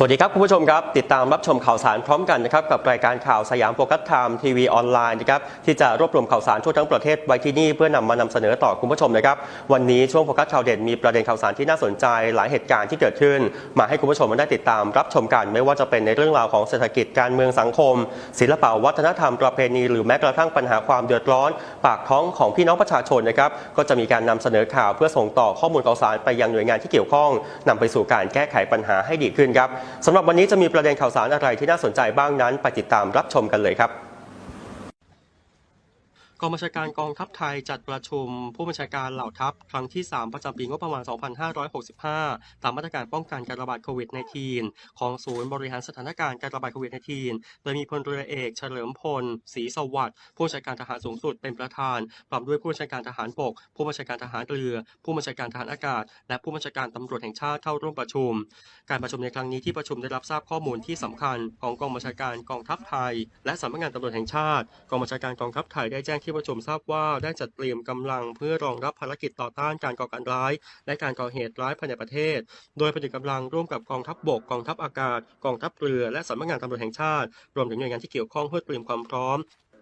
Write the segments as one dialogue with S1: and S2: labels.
S1: สวัสดีครับคุณผู้ชมครับ ติดตามรับชมข่าวสารพร้อมกันนะครับกับรายการข่าวสยามโฟกัสไทม์ทีวีออนไลน์นะครับที่จะรวบรวมข่าวสารทั่วทั้งประเทศไว้ที่นี่เพื่อนำมานำเสนอต่อคุณผู้ชมนะครับวันนี้ช่วงโฟกัสข่าวเด่นมีประเด็นข่าวสารที่น่าสนใจ หลายเหตุการณ์ที่เกิดขึ้น มาให้คุณผู้ชมได้ติดตามรับชมกัน ไม่ว่าจะเป็นในเรื่องราวของเศรษฐกิจการเมืองสังคม ศิลปวัฒนธรรมประเพณีหรือแม้กระทั่งปัญหาความเดือดร้อน ปากท้องของพี่น้องประชาชนนะครับก็จะมีการนำเสนอข่าวเพื่อส่งต่อข้อมูลข่าวสารไปยังหน่วยงานที่เกี่ยวข้องนำไปสู่การแก้ไขปัญหาให้ดีขึ้นครับสำหรับวันนี้จะมีประเด็นข่าวสารอะไรที่น่าสนใจบ้างนั้น ไปติดตามรับชมกันเลยครับ กองบัญชาการกองทัพไทยจัดประชุม ผู้บัญชาการเหล่าทัพครั้งที่ 3 ประจำปีงบประมาณ 2565 ตามมาตรการป้องกันการระบาดโควิด -19 ของศูนย์บริหารสถานการณ์การระบาดโควิด -19 โดยมีพลเรือเอกเฉลิมพลศรีสวัสดิ์ผู้บัญชาการทหารสูงสุดเป็นประธานพร้อมด้วยผู้บัญชาการทหารบก ผู้บัญชาการทหารเรือ ผู้บัญชาการทหารอากาศ และผู้บัญชาการตำรวจแห่งชาติเข้าร่วมประชุม การประชุมในครั้งนี้ที่ประชุมได้รับทราบข้อมูลที่สำคัญ ของกองบัญชาการกองทัพไทย และสำนักงานตำรวจแห่งชาติ กองบัญชาการกองทัพไทยได้แจ้งที่ประชุมทราบว่าได้จัดเตรียมกำลังเพื่อรองรับภารกิจต่อต้านการก่อการร้าย และการก่อเหตุร้ายภายในประเทศ โดยผนึกกำลังร่วมกับกองทัพบก กองทัพอากาศ กองทัพเรือ และสำนักงานตำรวจแห่งชาติ รวมถึงหน่วยงานที่เกี่ยวข้องเพื่อเตรียมความพร้อม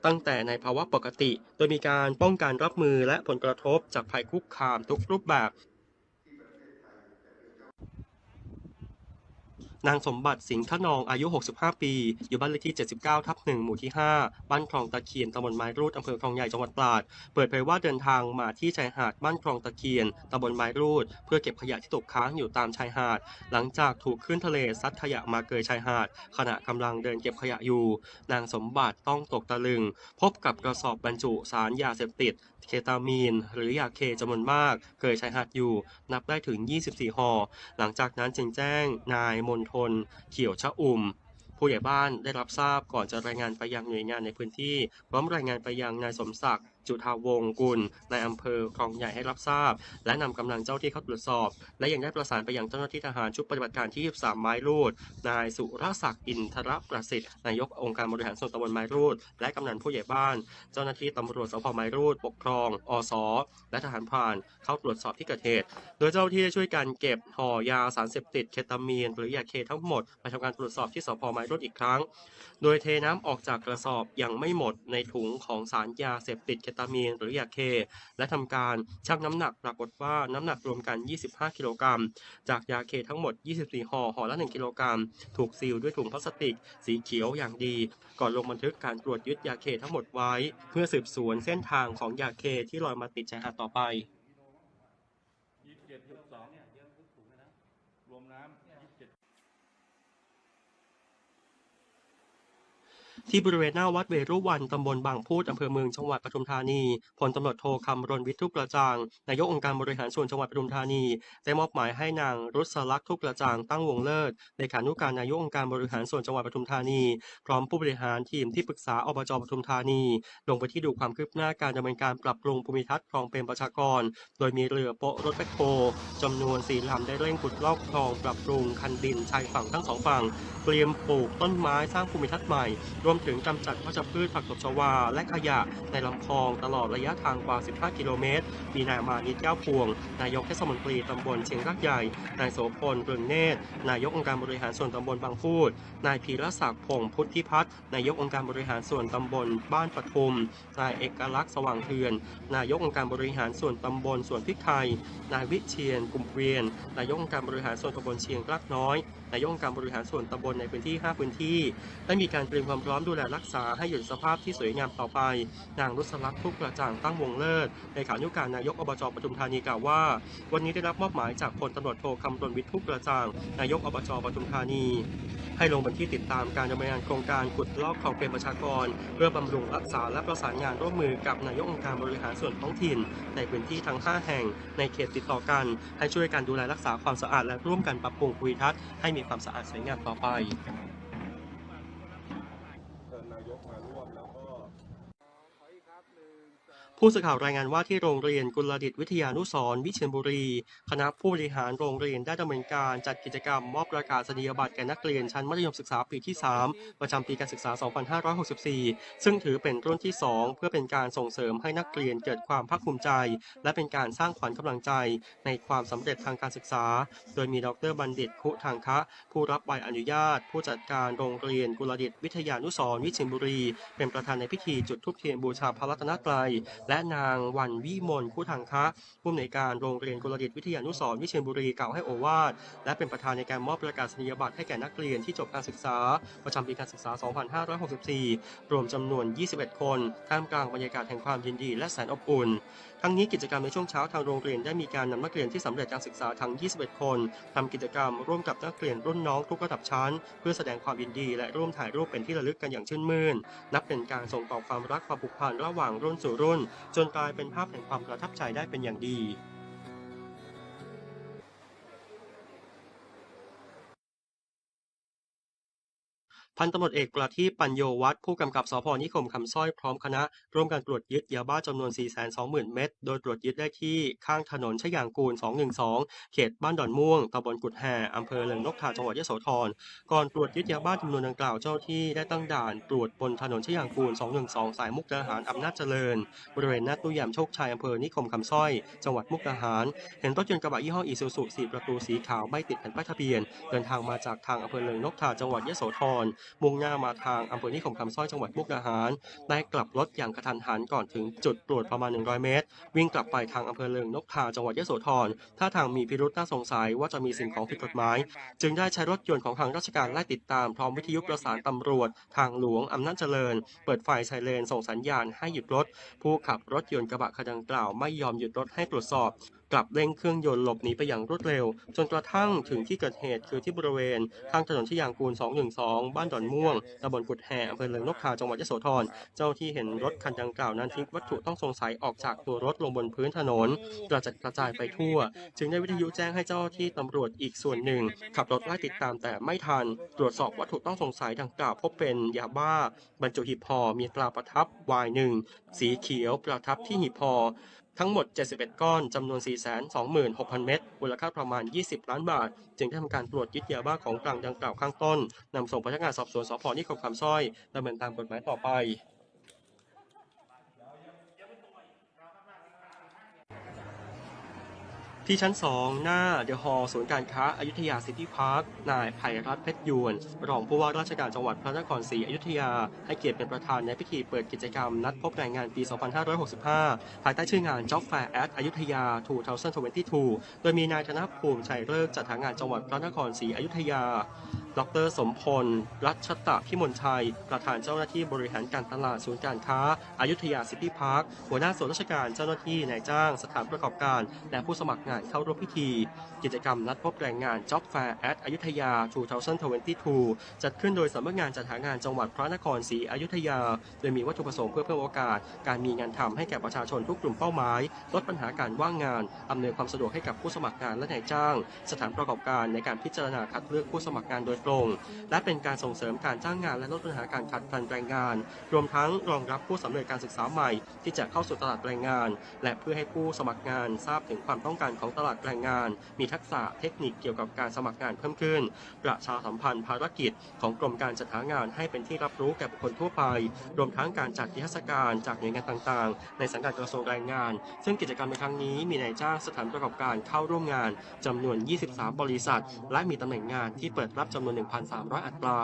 S1: ตั้งแต่ในภาวะปกติ โดยมีการป้องกันรับมือและผลกระทบจากภัยคุกคามทุกรูปแบบ นางสมบัติสิงห์ขนองอายุ 65 ปี อยู่บ้านเลขที่ 79 ทับ 1 หมู่ที่ 5 บ้านคลองตะเคียนตำบลไม้รูดอำเภอคลองใหญ่จังหวัดตราด เปิดเผยว่าเดินทางมาที่ชายหาดบ้านคลองตะเคียนตำบลไม้รูด เพื่อเก็บขยะที่ตกค้างอยู่ตามชายหาด หลังจากถูกคลื่นทะเลซัดขยะมาเกยชายหาด ขณะกำลังเดินเก็บขยะอยู่ นางสมบัติต้องตกตะลึง พบกับกระสอบบรรจุสารยาเสพติด เคตามีน หรือยาเคจำนวนมาก เกยชายหาดอยู่ นับได้ถึง 24ห่อหลังจากนั้นจึงแจ้งนายมนทล เขียวชะอุ่ม ผู้ใหญ่บ้านได้รับทราบก่อนจะรายงานไปยังหน่วยงานในพื้นที่ พร้อมรายงานไปยังนายสมศักดิ์ จุธาวงกุลในอำเภอคลองใหญ่ให้รับทราบ และนำกำลังเจ้าที่เข้าตรวจสอบ และยังได้ประสานไปยังเจ้าหน้าที่ทหารชุดปฏิบัติการที่ 23 ไม้รูด นายสุรศักดิ์อินทรประสิทธิ์นายกองค์การบริหารส่วนตำบลไม้รูด และกำนันผู้ใหญ่บ้าน เจ้าหน้าที่ตำรวจสพไม้รูด ปกครอง อสและทหารพรานเข้าตรวจสอบที่เกิดเหตุ โดยเจ้าหน้าที่ได้ช่วยกันเก็บห่อยาสารเสพติดเคตามีน หรือยาเคทั้งหมดไปทำการตรวจสอบที่สพไม้รูดอีกครั้ง โดยเทน้ำออกจากกระสอบยังไม่หมดในถุงของสารยาเสพติดเคตามีนหรือยาเค และทำการชั่งน้ำหนักปรากฏว่าน้ำหนักรวมกัน 25 กิโลกรัม จากยาเคทั้งหมด 24 ห่อ ห่อละ 1 กิโลกรัม ถูกซีลด้วยถุงพลาสติก สีเขียวอย่างดี ก่อนลงบันทึกการตรวจยึดยาเคทั้งหมดไว้ เพื่อสืบสวนเส้นทางของยาเคที่ลอยมาติดชายหาดต่อไป
S2: ยี่สิบเจ็ดจุดสองเนี่ยเยอะทุกถุงเลยนะ รวมน้ำยี่สิบเจ็ด
S1: ที่บริเวณหน้าวัดเวรุวันตำบลบางพูดอำเภอเมืองจังหวัดปทุมธานีพลตำรวจโทคำรณวิทยุกกระจ่างนายกองค์การบริหารส่วนจังหวัดปทุมธานีได้มอบหมายให้นางรุษลักษ์ทุกกระจ่างตั้งวงเลิศเลขานุการนายกองค์การบริหารส่วนจังหวัดปทุมธานี พร้อมผู้บริหารทีมที่ปรึกษาอบจปทุมธานี ลงไปที่ดูความคืบหน้าการดำเนินการปรับปรุงภูมิทัศน์คลองเป็นประชากร โดยมีเรือโป๊ะรถแบคโฮจำนวนสี่ลำได้เร่งขุดลอกคลองปรับปรุงคันดินชายฝั่งทั้งสองฝั่งเตรียมปลูกต้นไม้สร้างภูมิทัศน์ใหม่รวมถึงกำจัดวัชพืชผักตบชวา และขยะในลำคลองตลอดระยะทางกว่า 15 กิโลเมตร มีนายมานิดแก้วพวง นายกเทศมนตรีตำบลเชียงรักใหญ่ นายโสพลเรืองเนตร นายกองค์การบริหารส่วนตำบลบางพูด นายพีรศักดิ์พงษ์พุทธิพัฒน์ นายกองค์การบริหารส่วนตำบลบ้านปทุม นายเอกลักษณ์สว่างเทือน นายกองค์การบริหารส่วนตำบลสวนพริกไทย นายวิเชียนกุมเวียน นายกองค์การบริหารส่วนตำบลเชียงรากน้อยายกองค์การบริหารส่วนตำบลในพื้นที่ 5 พื้นที่ ได้มีการเตรียมความพร้อมดูแลรักษาให้อยู่ในสภาพที่สวยงามต่อไป นางรุษลักษณ์ทุกกระจ่างตั้งวงเลิศเลขานุการนายกอบจปทุมธานีกล่าวว่า วันนี้ได้รับมอบหมายจากพลตำรวจโทคำรณวิทย์ทุกกระจ่าง นายกอบจปทุมธานีให้ลงบันที่ติดตามการดำเนินงานโครงการขุดลอกคลองเปรมประชากร เพื่อบำรุงรักษาและประสานงานร่วมมือกับนายกองค์การบริหารส่วนท้องถิ่น ในพื้นที่ทั้ง 5 แห่งในเขตติดต่อกัน ให้ช่วยกันดูแลรักษาความสะอาดและร่วมกันปรับปรุงภูมิทัศน์ให้มีความสะอาดสวยงามต่อไป
S3: เชิญนายกมาร่วมแล้วก็
S1: ผู้สื่อข่าวรายงานว่าที่โรงเรียนกุลดิตวิทยานุสรวิเชียรบุรี คณะผู้บริหารโรงเรียนได้ดำเนินการจัดกิจกรรมมอบประกาศนียบัตรแก่นักเรียนชั้นมัธยมศึกษาปีที่ 3 ประจำปีการศึกษา 2564 ซึ่งถือเป็นรุ่นที่ 2 เพื่อเป็นการส่งเสริมให้นักเรียนเกิดความภาคภูมิใจ และเป็นการสร้างขวัญกำลังใจในความสำเร็จทางการศึกษา โดยมีดรบัณฑิตคุทางคะ ผู้รับใบอนุญาต ผู้จัดการโรงเรียนกุลดิตวิทยานุสรวิเชียรบุรี เป็นประธานในพิธีจุดธูปเทียนบูชาพระรัตนตรัยและนางวันวิมลคู่ทางคะผู้อำนวยการโรงเรียนกุลดิตวิทยานุสร์วิเชียรบุรีกล่าวให้โอวาทและเป็นประธานในการมอบประกาศนียบัตรให้แก่นักเรียนที่จบการศึกษา ประจำปีการศึกษา 2564 รวมจำนวน 21 คนท่ามกลางบรรยากาศแห่งความยินดีและแสนอบอุ่น ทั้งนี้กิจกรรมในช่วงเช้าทางโรงเรียนได้มีการนำนักเรียนที่สำเร็จการศึกษาทั้ง 21 คนทำกิจกรรมร่วมกับนักเรียนรุ่นน้องทุกระดับชั้น เพื่อแสดงความยินดีและร่วมถ่ายรูปเป็นที่ระลึกกันอย่างชื่นมื่น นับเป็นการส่งต่อความรักความผูกพันระหว่างรุ่นสู่รุ่นจนกลายเป็นภาพแห่งความประทับใจได้เป็นอย่างดี พันตำรวจเอกประทีปปัญโยวัฒน์ผู้กำกับสพนิคมคำสร้อยพร้อมคณะ ร่วมกันตรวจยึดยาบ้าจำนวน 420,000 เม็ดโดยตรวจยึดได้ที่ข้างถนนชยางกูล 212 เขตบ้านดอนม่วงตำบลกุดแห่อำเภอเลิงนกทาจังหวัดยโสธรก่อนตรวจยึดยาบ้าจำนวนดังกล่าวเจ้าที่ได้ตั้งด่านตรวจบนถนนชยางกูล 212 สายมุกดาหารอำนาจเจริญบริเวณหน้าตู้ยามโชคชัยอำเภอนิคมคำสร้อย จังหวัดมุกดาหาร เห็นรถยนต์กระบะยี่ห้ออีซูซุ4ประตูสีขาวไม่ติดแผ่นป้ายทะเบียน เดินทางมาจากทางอำเภอเลิงนกทาจังหวัดยโสธรมุ่งหน้ามาทางอำเภอนิคมคำสร้อยจังหวัดมุกดาหาร ได้กลับรถอย่างกระทันหันก่อนถึงจุดตรวจประมาณ 100 เมตร วิ่งกลับไปทางอำเภอเลิงนกทาจังหวัดยโสธรท่าทางมีพิรุษน่าสงสัยว่าจะมีสิ่งของผิดกฎหมาย จึงได้ใช้รถยนต์ของทางราชการไล่ติดตามพร้อมวิทยุประสานตำรวจ ทางหลวงอำนาจเจริญ เปิดไฟไซเรนส่งสัญญาณให้หยุดรถ ผู้ขับรถยนต์กระบะคันดังกล่าวไม่ยอมหยุดรถให้ตรวจสอบกลับเร่งเครื่องยนต์หลบหนีไปอย่างรวดเร็ว จนกระทั่งถึงที่เกิดเหตุคือที่บริเวณข้างถนนชยางกูล 212 บ้านดอนม่วงตำบลกุดแห่อำเภอเลิงนกทาจังหวัดยโสธร เจ้าที่เห็นรถคันดังกล่าวนั้นทิ้งวัตถุต้องสงสัยออกจากตัวรถลงบนพื้นถนน กระจัดกระจายไปทั่ว จึงได้วิทยุแจ้งให้เจ้าที่ตำรวจอีกส่วนหนึ่ง ขับรถไล่ติดตามแต่ไม่ทัน ตรวจสอบวัตถุต้องสงสัยดังกล่าวพบเป็นยาบ้า บรรจุหีบห่อมีตราประทับ Y1 สีเขียวประทับที่หีบห่อ ทั้งหมด 71 ก้อนจำนวน 426,000 เม็ดมูลค่าประมาณ 20 ล้านบาท จึงได้ทำการตรวจยึดยาบ้าของกลางดังกล่าวข้างต้นนำส่งพนักงานสอบสวนสพนิคมคำสร้อยดำเนินตามกฎหมายต่อไป ที่ชั้น 2 หน้าเดอะฮอลล์ศูนย์การค้าอายุทยาซิตี้พาร์คนายไผ่รัฐเพชรยวน รองผู้ว่าราชการจังหวัดพระนครศรีอยุธยา ให้เกียรติเป็นประธานในพิธีเปิดกิจกรรมนัดพบแรงงานปี 2565 ภายใต้ชื่องาน Job Fair at อยุธยา 2022 โดยมีนายธนภูมิชัยเลิกจัดหางานจังหวัดพระนครศรีอยุธยา ดร สมพล รัชตะพิมลชัย ประธานเจ้าหน้าที่บริหารการตลาดศูนย์การค้าอายุทยาซิตี้พาร์ค หัวหน้าส่วนราชการเจ้าหน้าที่นายจ้าง สถานประกอบการ และผู้สมัครงานเข้าร่วมพิธี กิจกรรมนัดพบแรงงาน Job Fair at อยุธยา 2022 จัดขึ้นโดยสำนักงานจัดหางานจังหวัดพระนครศรีอยุธยา โดยมีวัตถุประสงค์เพื่อเพิ่มโอกาส การมีงานทำให้แก่ประชาชนทุกกลุ่มเป้าหมาย ลดปัญหาการว่างงาน อำนวยความสะดวกให้กับผู้สมัครงานและนายจ้าง สถานประกอบการในการพิจารณาคัดเลือกผู้สมัครงานโดยตรง และเป็นการส่งเสริมการจ้างงานและลดปัญหาการขาดแคลนแรงงาน รวมทั้งรองรับผู้สำเร็จการศึกษาใหม่ ที่จะเข้าสู่ตลาดแรงงาน และเพื่อให้ผู้สมัครงานทราบถึงความต้องการของตลาดแรงงาน มีทักษะเทคนิคเกี่ยวกับการสมัครงานเพิ่มขึ้น ประชาสัมพันธ์ภารกิจของกรมการจัดหางานให้เป็นที่รับรู้แก่บุคคลทั่วไป รวมทั้งการจัดนิทรรศการจากหน่วยงานต่างๆ ในสังกัดกระทรวงแรงงาน ซึ่งกิจกรรมในครั้งนี้มีนายจ้างสถานประกอบการเข้าร่วมงานจำนวน 23 บริษัท และมีตำแหน่งงานที่เปิดรับจำนวน1,300 อัตรา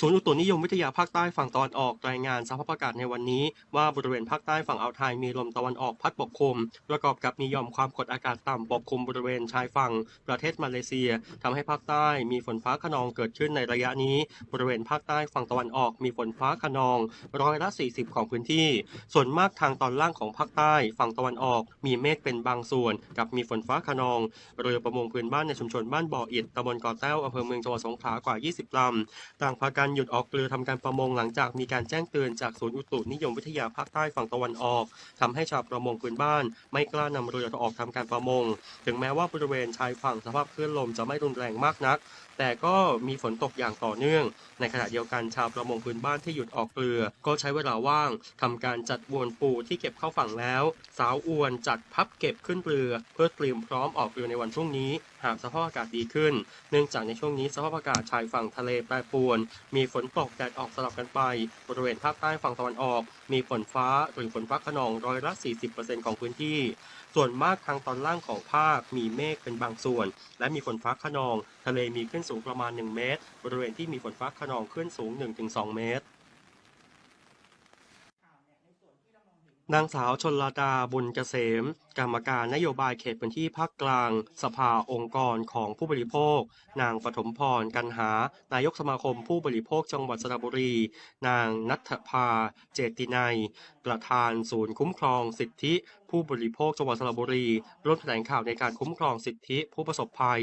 S1: ศูนย์อุตุนิยมวิทยาภาคใต้ฝั่งตะวันออกรายงานสภาพอากาศในวันนี้ ว่าบริเวณภาคใต้ฝั่งอ่าวไทยมีลมตะวันออกพัดปกคลุม ประกอบกับมีย่อมความกดอากาศต่ำปกคลุมบริเวณชายฝั่งประเทศมาเลเซียทำให้ภาคใต้มีฝนฟ้าขนองเกิดขึ้นในระยะนี้ บริเวณภาคใต้ฝั่งตะวันออกมีฝนฟ้าขนองร้อยละ 40 ของพื้นที่ ส่วนมากทางตอนล่างของภาคใต้ฝั่งตะวันออก มีเมฆเป็นบางส่วน กับมีฝนฟ้าขนองเรือประมงพื้นบ้านในชุมชนบ้านบ่ออิฐตำบลกาะแต้วอำเภอเมืองจังหวัดสงขลากว่า 20ลำต่างพากันหยุดออกเรือทำการประมงหลังจากมีการแจ้งเตือนจากศูนย์อุตุนิยมวิทยาภาคใต้ฝั่งตะวันออกทำให้ชาวประมงพื้นบ้าน ไม่กล้านำเรือออกทำการประมง ถึงแม้ว่าบริเวณชายฝั่งสภาพคลื่นลมจะไม่รุนแรงมากนัก แต่ก็มีฝนตกอย่างต่อเนื่อง ในขณะเดียวกันชาวประมงพื้นบ้านที่หยุดออกเรือ ก็ใช้เวลาว่างทำการจัดอวนปูที่เก็บเข้าฝั่งแล้ว สาวอวนจัดพับเก็บขึ้นเรือ เพื่อเตรียมพร้อมออกเรือในวันพรุ่งนี้ หากสภาพอากาศดีขึ้น เนื่องจากในช่วงนี้สภาพอากาศชายฝั่งทะเลแปรปรวนมีฝนตกแดดออกสลับกันไป บริเวณภาคใต้ฝั่งตะวันออก มีฝนฟ้าหรือฝนฟ้าขนองร้อยละ 40%ของพื้นที่ ส่วนมากทางตอนล่างของภาคมีเมฆเป็นบางส่วน และมีฝนฟ้าขนอง ทะเลมีขึ้นสูงประมาณ 1 เมตร บริเวณที่มีฝนฟ้าขนองขึ้นสูง 1-2 เมตร นางสาวชนลดาบุญเกษม กรรมการนโยบายเขตพื้นที่ภาคกลาง สภาองค์กรของผู้บริโภค นางปฐมพรกันหา นายกสมาคมผู้บริโภคจังหวัดสระบุรี นางนัทภา เจตินัย ประธานศูนย์คุ้มครองสิทธิ ผู้บริโภคจังหวัดสระบุรีร่วมแถลงข่าวในการคุ้มครองสิทธิผู้ประสบภัย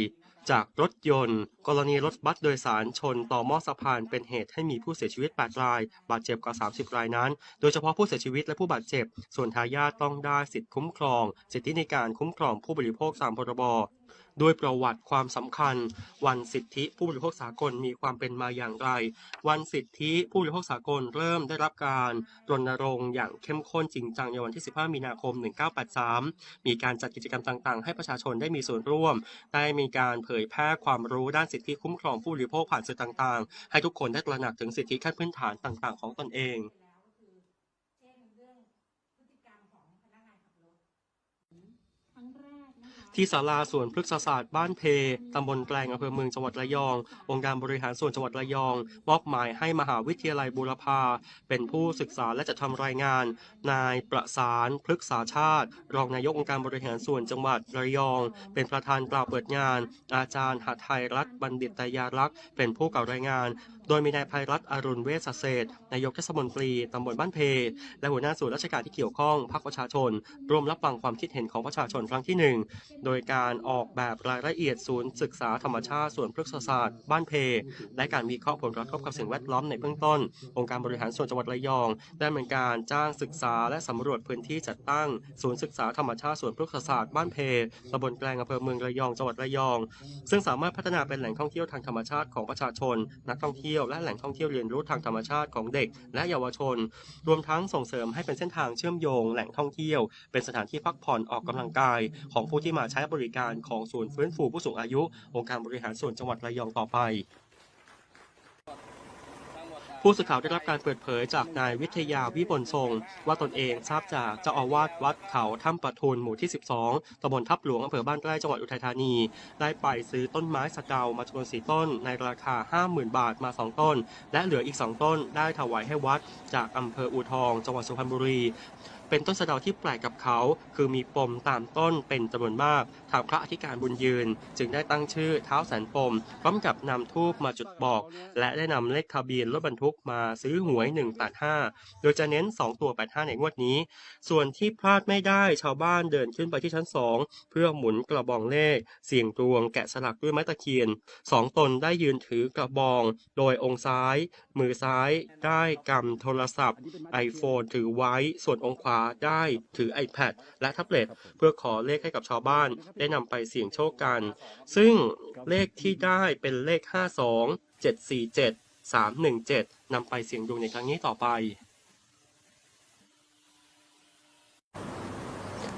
S1: จากรถยนต์ กรณีรถบัสโดยสารชนต่อหม้อสะพานเป็นเหตุให้มีผู้เสียชีวิต 8 ราย บาดเจ็บกว่า 30 รายนั้น โดยเฉพาะผู้เสียชีวิตและผู้บาดเจ็บ ส่วนทายาทต้องได้สิทธิคุ้มครอง สิทธิในการคุ้มครองผู้บริโภคตามพรบ ด้วยประวัติความสำคัญ วันสิทธิผู้บริโภคสากลมีความเป็นมาอย่างไร วันสิทธิผู้บริโภคสากลเริ่มได้รับการรณรงค์อย่างเข้มข้นจริงจังในวันที่ 15 มีนาคม 1983 มีการจัดกิจกรรมต่าง ๆ ให้ประชาชนได้มีส่วนร่วม ได้มีการเผยแพร่ความรู้ด้านสิทธิคุ้มครองผู้บริโภคผ่านสื่อต่าง ๆ ให้ทุกคนได้ตระหนักถึงสิทธิขั้นพื้นฐานต่าง ๆ ของตนเอง
S4: เช่นเรื่องพฤติกรรมของพนักงานขับรถครั้งแรกนะคะ
S1: ที่ศาลาสวนพฤกษศาสตร์บ้านเพ ตำบลแกลงอำเภอเมืองจังหวัดระยอง องค์การบริหารส่วนจังหวัดระยอง มอบหมายให้มหาวิทยาลัยบูรพา เป็นผู้ศึกษาและจัดทำรายงาน นายประสานพฤกษาชาติ รองนายกองค์การบริหารส่วนจังหวัดระยอง เป็นประธานกล่าวเปิดงาน อาจารย์หัตถไทยรัฐบัณฑิตยารักษ์ เป็นผู้กล่าวรายงาน โดยมีนายภัยรัตน์อรุณเวชเศษนายกเทศมนตรีตำบลบ้านเพ และหัวหน้าส่วนราชการที่เกี่ยวข้องภาคประชาชน ร่วมรับฟังความคิดเห็นของประชาชนครั้งที่หนึ่งโดยการออกแบบรายละเอียดศูนย์ศึกษาธรรมชาติส่วนพฤกษศาสตร์ บ้านเพ และการวิเคราะห์ผลกระทบกับสิ่งแวดล้อมในเบื้องต้น องค์การบริหารส่วนจังหวัดระยอง ได้ดำเนินการจ้างศึกษาและสำรวจพื้นที่จัดตั้ง ศูนย์ศึกษาธรรมชาติส่วนพฤกษศาสตร์บ้านเพตำบลแกลงอำเภอเมืองระยองจังหวัดระยอง ซึ่งสามารถพัฒนาเป็นแหล่งท่องเที่ยวทางธรรมชาติของประชาชน นักท่องเที่ยวและแหล่งท่องเที่ยวเรียนรู้ทางธรรมชาติของเด็ก และเยาวชน รวมทั้งส่งเสริมให้เป็นเส้นทางเชื่อมโยง แหล่งท่องเที่ยว เป็นสถานที่พักผ่อนออกกำลังกายของผู้ที่มาใช้บริการของศูนย์ฟื้นฟูผู้สูงอายุ องค์การบริหารส่วนจังหวัดระยองต่อไปผู้สื่อข่าวได้รับการเปิดเผยจากนายวิทยาวิบลทรง ว่าตนเองทราบจากเจ้าอาวาสวัดเขาถ้ำประทุนหมู่ที่ 12ตำบลทับหลวงอำเภอบ้านไร่จังหวัดอุทัยธานี ได้ไปซื้อต้นไม้สะเดามาจำนวน4ต้น ในราคา 50,000 บาทมา 2 ต้น และเหลืออีก 2 ต้นได้ถวายให้วัดจากอำเภออูทอง จังหวัดสุพรรณบุรี เป็นต้นสะเดาที่แปลกกับเขา คือมีปมตามต้นเป็นจำนวนมาก ทางพระอธิการบุญยืน จึงได้ตั้งชื่อเท้าแสนปม พร้อมกับนำทูบมาจุดบอก และได้นำเลขทะเบียนรถบรรทุกมาซื้อหวย185โดยจะเน้น 2 ตัว 85 ในงวดนี้ ส่วนที่พลาดไม่ได้ชาวบ้านเดินขึ้นไปที่ชั้น 2 เพื่อหมุนกระบองเลข เสี่ยงดวงแกะสลักด้วยไม้ตะเคียนสองตนได้ยืนถือกระบอง โดยองค์ซ้าย มือซ้ายได้กำโทรศัพท์ iPhone ถือไว้ส่วนองค์ขวาได้ถือ iPad และแท็บเล็ตเพื่อขอเลขให้กับชาวบ้าน ได้นำไปเสี่ยงโชคกัน ซึ่งเลขที่ได้เป็นเลข 52 747 317นำไปเสี่ยงดวงในครั้งนี้ต่อไป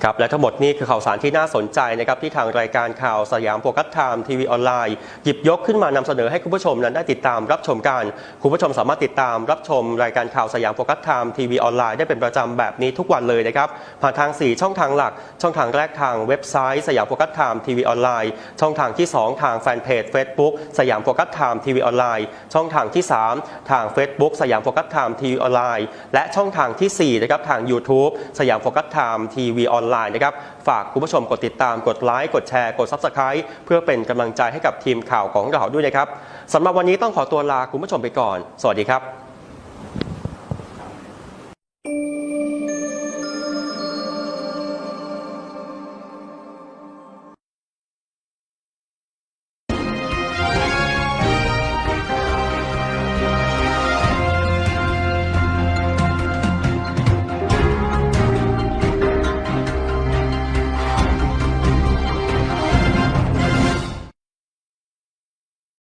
S1: ครับและทั้งหมดนี่คือข่าวสารที่น่าสนใจนะครับที่ทางรายการข่าวสยามโฟกัสไทม์ทีวีออนไลน์หยิบยกขึ้นมานำเสนอให้คุณผู้ชมนั้นได้ติดตามรับชมกัน คุณผู้ชมสามารถติดตามรับชมรายการข่าวสยามโฟกัสไทม์ทีวีออนไลน์ได้เป็นประจำแบบนี้ทุกวันเลยนะครับผ่านทาง 4 ช่องทางหลัก ช่องทางแรกทางเว็บไซต์สยามโฟกัสไทม์ทีวีออนไลน์ช่องทางที่ 2 ทางแฟนเพจ Facebook สยามโฟกัสไทม์ทีวีออนไลน์ช่องทางที่ 3 ทาง Facebook สยามโฟกัสไทม์ทีวีออนไลน์และช่องทางทีสี่4นะครับทาง YouTube สยามโฟกัสไทม์ทีวีออนไลไลน์นะครับ ฝากคุณผู้ชมกดติดตามกดไลค์กดแชร์กด Subscribe เพื่อเป็นกำลังใจให้กับทีมข่าวของเราด้วยนะครับสำหรับวันนี้ต้องขอตัวลาคุณผู้ชมไปก่อน สวัสดีครับ